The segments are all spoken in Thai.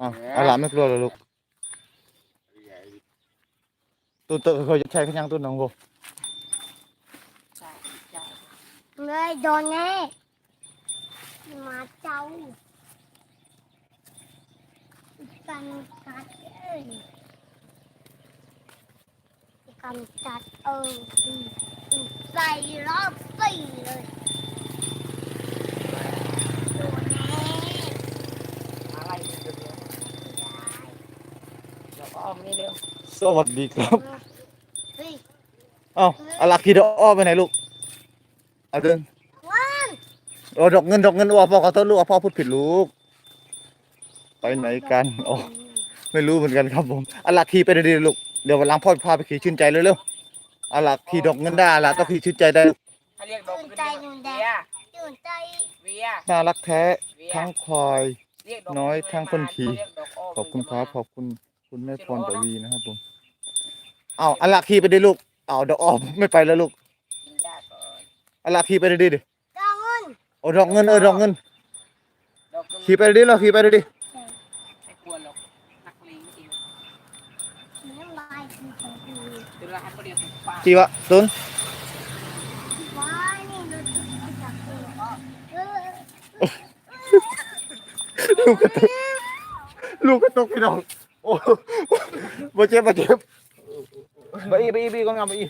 อะเอาหลานไม่กลัวเหรอลูกตัวตัวเคยใช้ขยังตัวน้องโบใช่ใช่เลยโดนแน่มาเจ้ากันกัดเอ้ยกันจัดเอ้ยใส่รอบสี่เลยโดนแน่ อะไรเดี๋ยวเดี๋ยวเดี๋ยว อ้อมนี่เร็วสวัสดีครับ เฮ้ยเอ้าเอาหลักขี่ดอกอ้อไปไหนลูกเอาเดินว้านโอ้ดอกเงินดอกเงินอ้อพ่อขอโทษลูกอะพ่อพูดผิดลูก ไปไหนกันโอ้ไม่รู้เหมือนกันครับผมเอาหลักขี่ไปดีๆลูก เดี๋ยววันหลังพ่อพาไปขี่ชื่นใจเร็วๆเอาหลักขี่ดอกเงินได้เอาหลักต้องขี่ชื่นใจได้ ถ้าเรียกดอกตื่นใจนุ่นแดเวียงตื่นใจเวียน่ารักแท้เวียทั้งควายเรียกดอกน้อยทั้งคนขี่ เรียกดอกอ้ขอบคุณครับ ขอบคุณ คุณแม่พรปวีนะครับผมเอาเอาหลักขี่ไปดิลูกเอาดอกอ้อไม่ไปแล้วลูกกินยาก่อนเอาหลักขี่ไปดิดิกองเงินโอ้ดอกเงินเออดอกเงินดอกเงินขี่ไปดิเราขี่ไปดิไม่กลัวหรอกนักเลงเดียวน้ำลายคือของกูเดี๋ยวเราให้เขาเรียกถึงป้าขี่วะตุนว้ายนี่รถจักรยานเออลูกกระตุกลูกกระตุกพี่น้องโอ้บ่เจ็บบ่เจ็บไปอีไปอีไปอีก็งามไปอี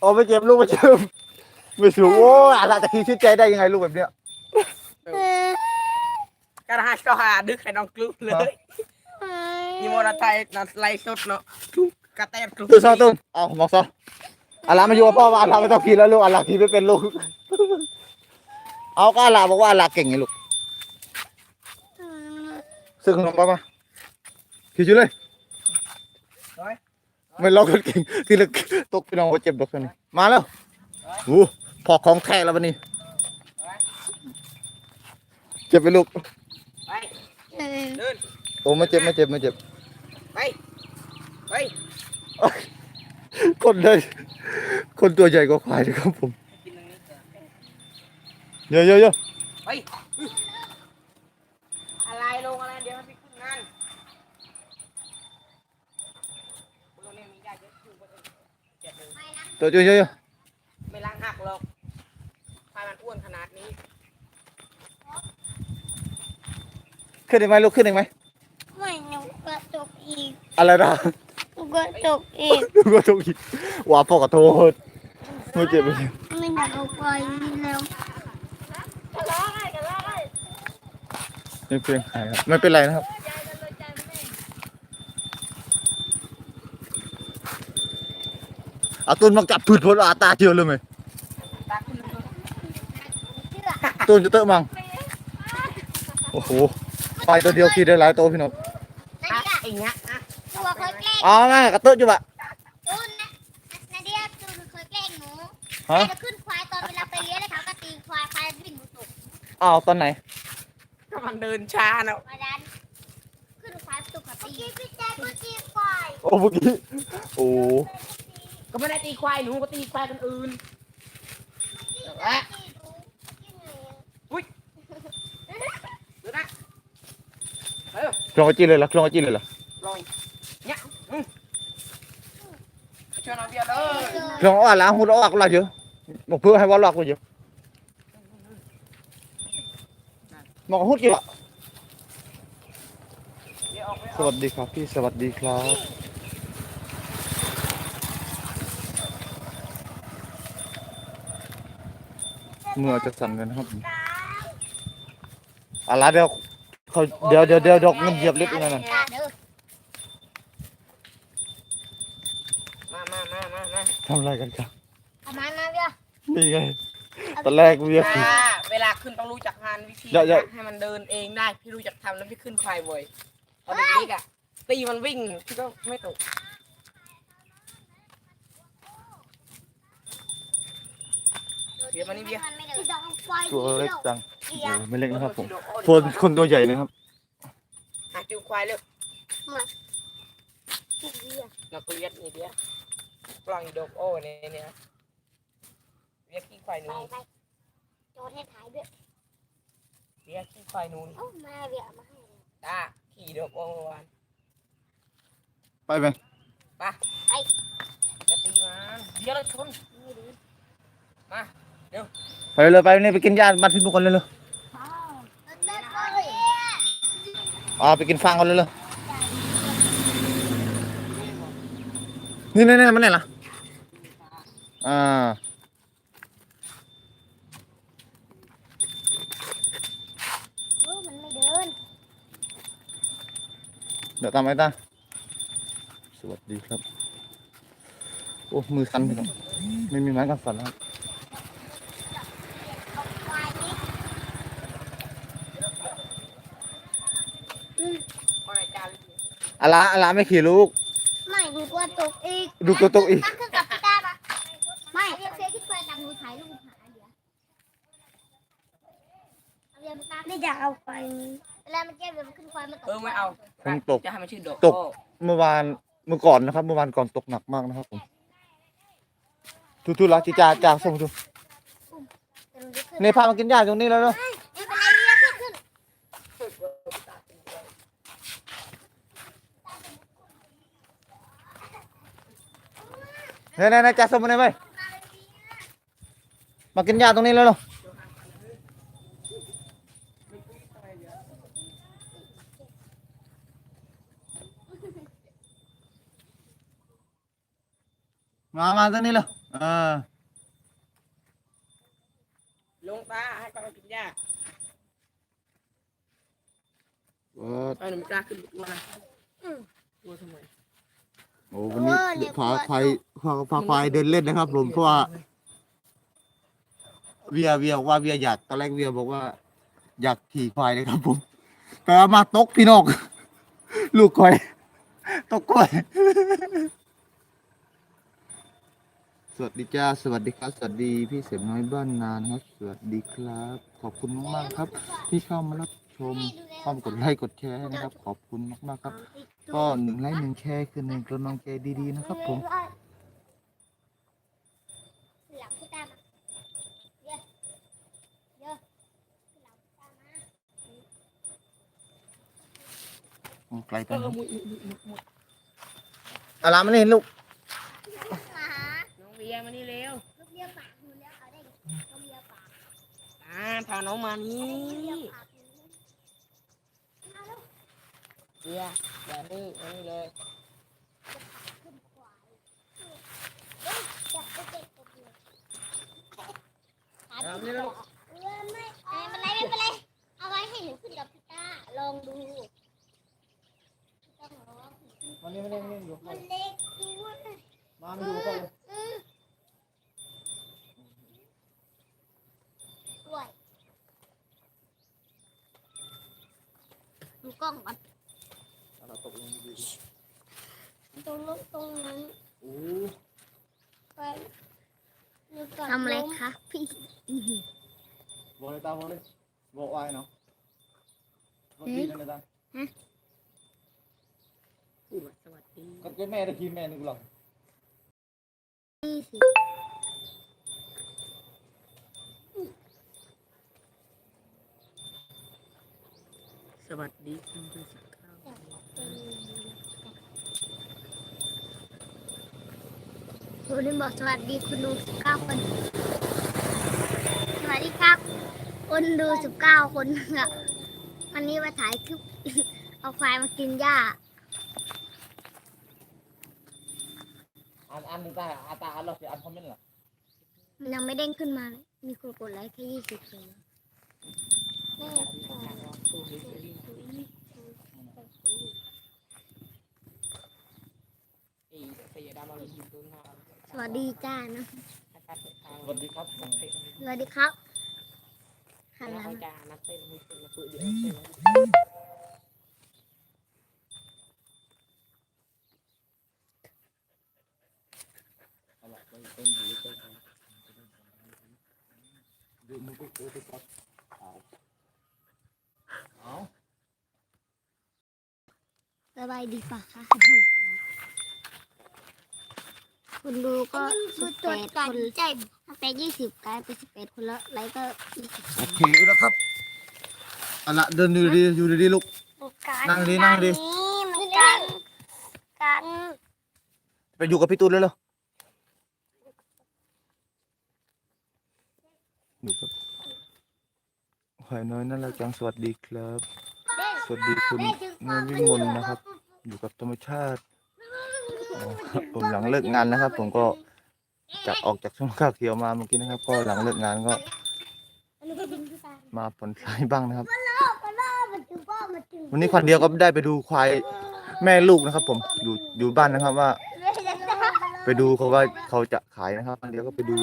โอ้ไม่เจ็บลูกไม่เจ็บไม่สูงโอ้อะไรจะขี่ชื่นใจได้ยังไงลูกแบบเนี้ยกระหาก็หาดึกให้น้องกลุ้มเลยนี่มอเตอร์ไซค์นั่นไล่สุดเนาะทุกกระแตกกลุ้มตุนซอตุนเอามองซออะไรมาอยู่กับพ่อว่าอะไรไม่ต้องขี่แล้วลูกอะไรขี่ไม่เป็นลูก เอาก็อะไรบอกว่าอะไรเก่งไงลูกซื้อขนมปังมาขี่จุเลยร้อยไม่ล็อกรถเก่งที่ลึกตกพี่น้องว่าเจ็บดอกคนนี้มาแล้วโอ้พอของแท้แล้ววันนี้ร้อยเจ็บไปลูกไปเดินโอ้ไม่เจ็บไม่เจ็บไม่เจ็บไปไปคนเลยคนตัวใหญ่กว่าควายนะครับผม กินตรงนี้ก่อน เยอะเยอะเยอะไปอะไรลงอะไรเดี๋ยวให้พี่ขึ้นงานโรงเรียนมีญาติเยอะอยู่บนเออเจ็บเลยตัวเยอะเยอะเยอะไม่ล้างหักหรอกถ้ามันอ้วนขนาดนี้ ขึ้นได้ไหมลูกขึ้นได้ไหมไม่หนูกระตกอีกอะไรนะหนูกระตกอีกลูกก็ตกอีกว่าพ่อขอโทษไม่เจ็บไม่เจ็บไม่อยากเอาไปแล้ว ไม่เพียงหายครับไม่เป็นไรนะครับเอาต้นมากัดพืชผลอาตาเจียวเลยไหมตาขึ้นเลยต้นจะเตอะมัง โอ้โหไปตัวเดียวขี่ได้หลายตัวพี่น้องอะไอ้เงี้ยอะตัวเคยแกล้งเอาไงกระเตอะอยู่ปะตูนนะนาเดียตูนเคยแกล้งหนูฮะจะขึ้นควายตอนเวลาไปเลี้ยงแล้วเขาก็ตีควายควายวิ่งหนูตกเอาตอนไหนก็มัน เดินช้าเนาะวันนั้นขึ้นควายตกกับตีพี่แจ๊คก็ตีควายโอ้เมื่อกี้โอ้ก็ไม่ได้ตีควายหนูก็ตีควายคนอื่นเอ๊ะดูนะเออคลองกระจีเลยเหรอคลองกระจีเลยเหรอลอยเนี่ยอืมชวนเอาเบียร์เลยคลองอ้อล้างหุ่นอ้อก็ลากเยอะบอกเพื่อให้ว่าลากก็เยอะ มองหุ่นกี่วะเดี๋ยวออกไปสวัสดีครับพี่สวัสดีครับเมื่อจะสั่นกันนะครับอะไรเดี๋ยวเขาเดี๋ยวเดี๋ยวเดี๋ยวดอกเงินเหยียบเล็บอีกหน่อยนะมามามามามาทำอะไรกันครับเอามามาเบียร์นี่ไงตอนแรกเวียเวขี่ ลาเวลาขึ้นต้องรู้จักงานวิธีอย่าอย่าให้มันเดินเองได้ พี่รู้จักทำแล้วพี่ขึ้นควายบ่อยตอนเด็กๆอะตีมันวิ่งพี่ก็ไม่ตกเดี๋ยวมานี่เบียร์ตัวเล็กจังเออไม่เล็กนะครับผมคนคนตัวใหญ่นะครับ หาจูงควายเลยนักเรียนนี่เดียวกลองดอกโอ้เนี่ยเนี่ยเรียกขี้ควายหนู รถให้ถ่ายด้วยเรียกขี้ควายนูนเอ้ามาเบียร์มาให้เลยตาขี่เดือบเมื่อวานไปไหมจะตีมันเดี๋ยวเราชนไม่ดีมาไปเลยไปนี่ไปกินยาบัดพี่บุกคนเลยเลยอ้าวเต้นเลยอ๋อไปกินฟางกันเลยเลยนี่นี่นี่มันไหนล่ะอ่า โอ้มันไม่เดิน เดี๋ยวตามไปตาสวัสดีครับ โอ้ มือสั่นไปหมดไม่มีไม้กันสั่นแล้วครับเอาควายนี่เอาไหนจานอาลาอาลาไม่ขี่ลูก ไม่หนูกลัวตกอีกดูตัวตกอีก ตั้งขึ้นกับพี่ตาปะไม่เรียกเฟซขึ้นไปดับหนูถ่ายรูปหาเดี๋ยวเอาเรียกพี่ตาไม่อยากเอาไป เวลามันแก้เดี๋ยวมันขึ้นควายมันตกเออไม่เอาฝนตกจะให้มันชื่อดอกตก เมื่อวานเมื่อก่อนนะครับ เมื่อวานก่อนตกหนักมากนะครับผมทุทุละจิจาจากส่งทุเดี๋ยวมันจะขึ้นนี่พามากินหญ้าตรงนี้แล้วเนาะไม่เป็นไรเรียกขึ้นขึ้นเนี่ยเนี่ยเนี่ยจ่าส่งมาเลยไหมมากินหญ้าตรงนี้แล้วเนาะ มามาตรงนี้เลยอ่าลงตาให้เขากินหญ้าเออไอ้หนุ่มกล้าขึ้นกลัวนะกลัวทำไมโอ้วันนี้พาควายพาพาควายเดินเล่นนะครับผมเพราะว่าเวียเวียบอกว่าเวียอยากตอนแรกเวียบอกว่า อยากขี่ควายเลยครับผมแต่ว่ามาตกพี่นกลูกควายตกกล้วย สวัสดีจ้า สวัสดีครับ สวัสดีพี่เสมน้อยบ้านนานะครับ สวัสดีครับ ขอบคุณมากๆครับ ที่เข้ามารับชมเข้ามากดไลค์กดแชร์ให้นะครับ ขอบคุณมากๆครับ ก็หนึ่งไลค์หนึ่งแชร์คือหนึ่งกำลังใจดีๆนะครับ ผมหลังพี่ตามาเดี๋ยวเดี๋ยวหลังพี่ตามาโอ้ไกลเอจังอมุดมุดมุดมุดมุดอะไรมานี่ลูก มาหา น้องเบียร์มานี่เร็ว ลูกเลี้ยงปากหนูเลี้ยงเอาได้ลูกเลี้ยงปาก อ่าพาน้องมานี่เลี้ยงปากหนูเอาลูกเบียร์อย่านี่มานี่เลยขึ้นควายเฮ้ยจับไปเก็บตัวเดียวหาที่เออไม่เป็นไรไม่เป็นไร เอาไว้ให้หนูขึ้นกับพี่ตาลองดูต้องร้องมานี่มานี่มานี่อยู่มันเล็กด้วยมาดูกันเลยดูกล้ องก่อนเราตกลงดีตรงนู้นตรงนั้นๆโอ้ไปทำอะไรคะพี่บอกเลยตามบอกเลยบอกไว้เนาะก็ดีนะตาพูดว่าสวัสดีก็ก็แม่ตะกี้แม่นึกหรอก นี่สิ สวัสดีคุณผู้ชมครับคุณลุงบอกสวัสดีคุณดูสิบเก้าคน สวัสดีครับ คนดูสิบเก้าคนค่ะวันนี้มาถ่ายคลิปเอาควายมากินหญ้าอันอันนึงตาอาตาอันเราสิอันคอมเมนต์เหรอมันยังไม่เด้งขึ้นมาเลยมีคนกดไลค์แค่ยี่สิบคนแม่ เอ้ยเสียดำมาเลยอยู่ตรงหน้าสวัสดีจ้านะตัดทางสวัสดีครับสวัสดีครับหันหแล้ลัวงจานักเต้นมือเป็นมาปืนเดียวเต้นเอาล่ะไปเป็นอยู่ไปกันดูมือไปเจอไปก่อนเอาเอาสบายดีป่ะคะ คุณดูก็สุดแปดคนเป็ดยี่สิบกลายเป็นสิบเอ็ดคนละไลค์ก็ยี่สิบโอเคนะครับเอาละเดินอยู่ดีๆอยู่ดีๆลูกนั่งดีนั่งดีมันกันกันไปอยู่กับพี่ตูนเลยเหรออยู่กับหอยน้อยน่ารักจังสวัสดีครับ สวัสดีคุณเงินวิมลนะครับ อยู่กับธรรมชาติอ๋อครับ ผมหลังเลิกงานนะครับ ผมก็จะออกจากช่วงข้าวเขียวมาเมื่อกี้นะครับ ก็หลังเลิกงานก็ มาผ่อนคลายบ้างนะครับ วันนี้คนเดียวก็ได้ไปดูควายแม่ลูกนะครับ ผมอยู่อยู่บ้านนะครับว่า ไปดูเขาว่าเขาจะขายนะครับวันเดียวก็ไปดู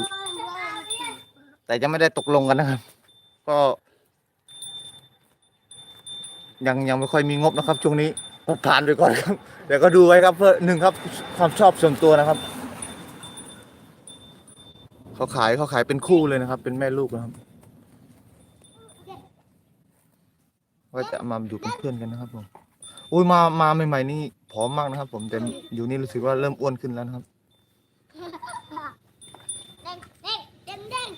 แต่ยังไม่ได้ตกลงกันนะครับ ก็ ยังยังไม่ค่อยมีงบนะครับช่วงนี้ ก็ผ่านไปก่อนครับเดี๋ยวก็ดูไว้ครับเพื่อหนึ่งครับความชอบส่วนตัวนะครับเขาขายเขาขายเป็นคู่เลยนะครับ เป็นแม่ลูกนะครับก็จะมาอยู่เป็นเพื่อนกันนะครับผมอุ้ยมามาใหม่ๆนี่ผอมมากนะครับ ผมแต่อยู่นี่รู้สึกว่าเริ่มอ้วนขึ้นแล้วนะครับเด้งเด้งเด้งเด้ง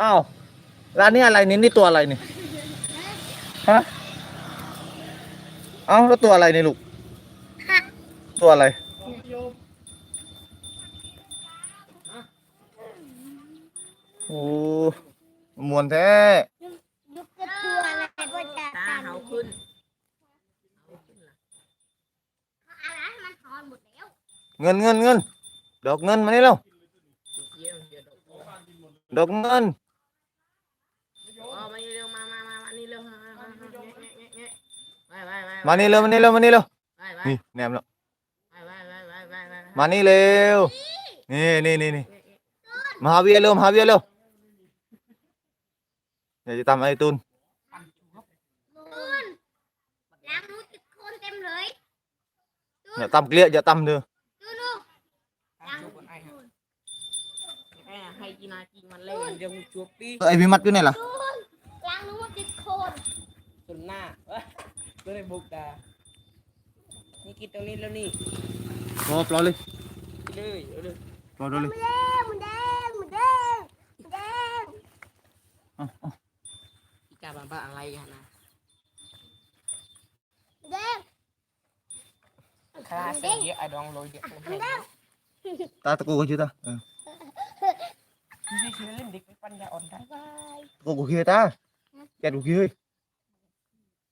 อ้าวร้านนี้อะไรนี่นี่ตัวอะไรนี่ฮะ เอ้าแล้วตัวอะไรนี่ลูก ตัวอะไร โอ้มวนแท้ ยุกกระตัวอะไรก็จะตาเฮาขึ้นอะไรมันถอนหมดแล้วเงินเงินเงินดอกเงินมานี่แล้วเยี่ยมเยี่ยมดอกเงิน อ๋อมานี่เร็วมามามามานี่เร็วมามามาแงะแงะแงะแงะไปไปไป มานี่เร็วมานี่เร็วมานี่เร็วไปไปนี่แนมแล้วไปไปไปไปไปไปมานี่เร็วนี่นี่นี่นี่มหาเวียร์เร็วมหาเวียร์เร็วเดี๋ยวจะทำไอ้ตุนตูนล้างมือติดโคนเต็มเลยอย่าตำเกลี้ยอย่าตำเด้อดูดูตั้งจุกไอ้ฮะไอ้ให้กินอากินมันเลยเดี๋ยวมึงจุกปีไอ้พี่มัดอยู่ไหนล่ะล้างมือติดโคนสุนหน้า เว้ยก็เลยบุกดานี่กินตรงนี้แล้วนี่พอปล่อยเลยเลยเอาเลยปล่อยเ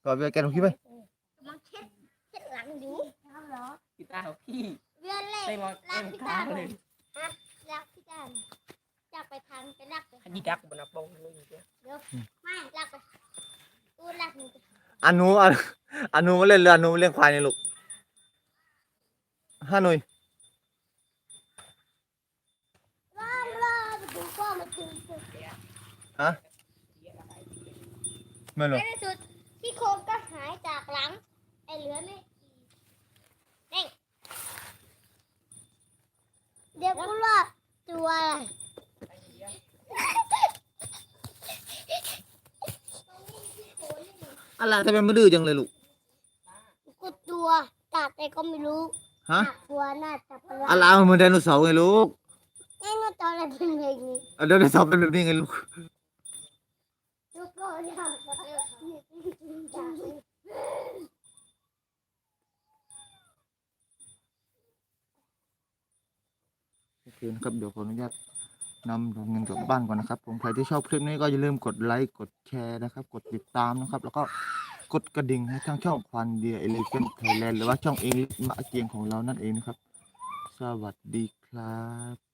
ลยมันแดงมันแดงมันแดงมันแดงเอาเอาพี่กาบ้าอะไรกันนะแดงคลาสเยอะไอ้ดองโรยเยอะเลยตาตะโกนชื่อตาเออพี่เชื่อเล่นเด็กปัญญาอ่อนได้บายตะโกนกูขี้ตาแกดูขี้เฮ้ยก่อนไปแกดูขี้ไปกำลังเช็ดเช็ดหลังอยู่เหรอพี่ตาเขาพี่เวียนเล่เต้นมาลาเต้กนพี่ขาตาเลยลากพี่ตาลากไปทางไปลากไปขยีดักบนนักบงนี่อยู่เดียวไม่ลากไปตูนลากหนูไปอันนูอันอันนูมาเล่นเรืออันนูมาเล่นควายนี่ลูกห้าหน่วยรอบรอบมาถึงพ่อมาถึงสุดฮะไม่หรอกในที่สุดที่โครงก็หายจากหลัง ไอ้เหลือไม่เด้งเดี๋ยวกูว่าตัวอะไรอะไรทำไมไม่ดื้อจังเลยลูกกูตัวกัดแต่ก็ไม่รู้ฮะน่ากลัวน่าจะประหลาอะไรดมันเหมือนไดโนเสาร์ไงลูกไอ้เมื่อตอนอะไรเป็นแบบนี้อะไดโนเสาร์เป็นแบบนี้ไงลูกลูกก็อยากจะ โอเคนครับเดี๋ยวขออนุญาตนำดวงเงินกลับบ้านก่อนนะครับ ผมใครที่ชอบคลิปนี้ก็อย่าลืมกดไลค์กดแชร์นะครับ กดติดตามนะครับ แล้วก็กดกระดิ่งให้ทางช่องควันเดียเอลิเกนไทยแลนด์หรือว่าช่องเอลิมะเกียงของเรานั่นเองนะครับ สวัสดีครับ